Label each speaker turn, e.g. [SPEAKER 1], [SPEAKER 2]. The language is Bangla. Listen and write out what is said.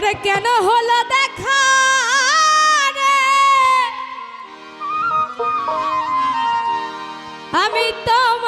[SPEAKER 1] তোরে কেন হলো দেখা আমি তোমার